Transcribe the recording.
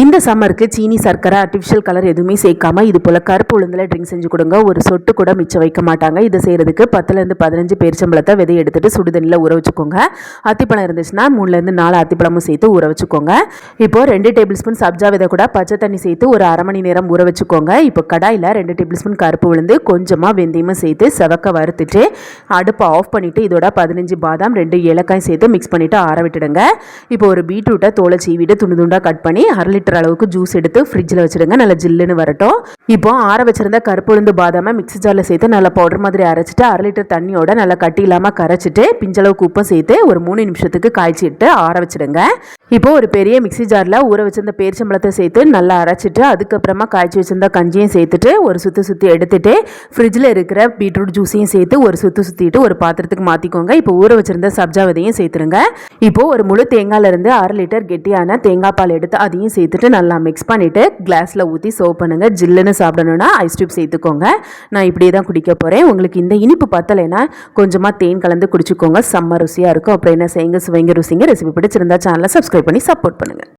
இந்த சம்மருக்கு சீனி சர்க்கரை ஆர்டிஃபிஷியல் கலர் எதுவுமே சேர்க்காம இது போல் கருப்பு உளுந்தில் ட்ரிங்க் செஞ்சு கொடுங்க. ஒரு சொட்டு கூட மிச்சம் வைக்க மாட்டாங்க. இதை செய்கிறதுக்கு பத்துலேருந்து பதினஞ்சு பேரிச்சம்பழத்தை விதை எடுத்துட்டு சுடுதண்ணியில் ஊற வச்சுக்கோங்க. அத்திப்பழம் இருந்துச்சுன்னா மூணுலேருந்து நாலு அத்திப்பழமும் சேர்த்து ஊற வச்சுக்கோங்க. இப்போது ரெண்டு டேபிள் ஸ்பூன் சப்ஜா விதை கூட பச்சை தண்ணி சேர்த்து ஒரு அரை மணி நேரம் ஊற வச்சுக்கோங்க. இப்போ கடாயில் ரெண்டு டேபிள் ஸ்பூன் கருப்பு உளுந்து கொஞ்சமாக வெந்தயமும் சேர்த்து செவக்க வறுத்துட்டு அடுப்பை ஆஃப் பண்ணிவிட்டு இதோட பதினஞ்சு பாதாம் ரெண்டு ஏலக்காய் சேர்த்து மிக்ஸ் பண்ணிவிட்டு ஆற விட்டுடுங்க. இப்போ ஒரு பீட்ரூட்டை தோலை சீவிட்டு துண்டு துண்டாக கட் பண்ணி அரை லிட்டர் அளவுக்கு ஜூஸ் எடுத்து ஃப்ரிட்ஜில் வச்சுடுங்க. நல்லா ஜில்லுன்னு வரட்டும். இப்போ ஆற வச்சிருந்த கருப்புளுந்து பாதாமை மிக்ஸி ஜாரில் சேர்த்து நல்லா பவுடர் மாதிரி அரைச்சிட்டு அரை லிட்டர் தண்ணியோட நல்லா கட்டி இல்லாமல் கரைச்சிட்டு பிஞ்சளவுக்கு உப்பும் சேர்த்து ஒரு மூணு நிமிஷத்துக்கு காய்ச்சிட்டு ஆற வச்சிடுங்க. இப்போ ஒரு பெரிய மிக்ஸி ஜாரில் ஊற வச்சிருந்த பேரிச்சம்பழத்தை சேர்த்து நல்லா அரைச்சிட்டு அதுக்கப்புறமா காய்ச்சி வச்சிருந்த கஞ்சியும் சேர்த்துட்டு ஒரு சுற்றி சுற்றி எடுத்துட்டு ஃப்ரிட்ஜில் இருக்கிற பீட்ரூட் ஜூஸையும் சேர்த்து ஒரு சுற்றி சுற்றிட்டு ஒரு பாத்திரத்துக்கு மாற்றிக்கோங்க இப்போ ஊற வச்சிருந்த சப்ஜாவதையும் சேர்த்துருங்க. இப்போ ஒரு முழு தேங்காயில இருந்து அரை லிட்டர் கெட்டியான தேங்காய் பால் எடுத்து அதையும் சேர்த்துட்டு நல்லா மிக்ஸ் பண்ணிவிட்டு கிளாஸில் ஊற்றி சர்வ் பண்ணுங்க. ஜில்லுன்னு சாப்பிடணும்னா ஐஸ் டியூப் சேர்த்துக்கோங்க. நான் இப்படியே தான் குடிக்க போகிறேன் உங்களுக்கு இந்த இனிப்பு பத்தலைன்னா கொஞ்சமாக தேன் கலந்து குடிச்சுக்கோங்க. செம்ம ருசியாக இருக்கும். அப்புறம் என்ன செய்யுங்க சுவைங்க ருசிங்க ரெசிபி பிடிச்சிருந்தா சேனலை சப்ஸ்கிரைப் பண்ணி சப்போர்ட் பண்ணுங்கள்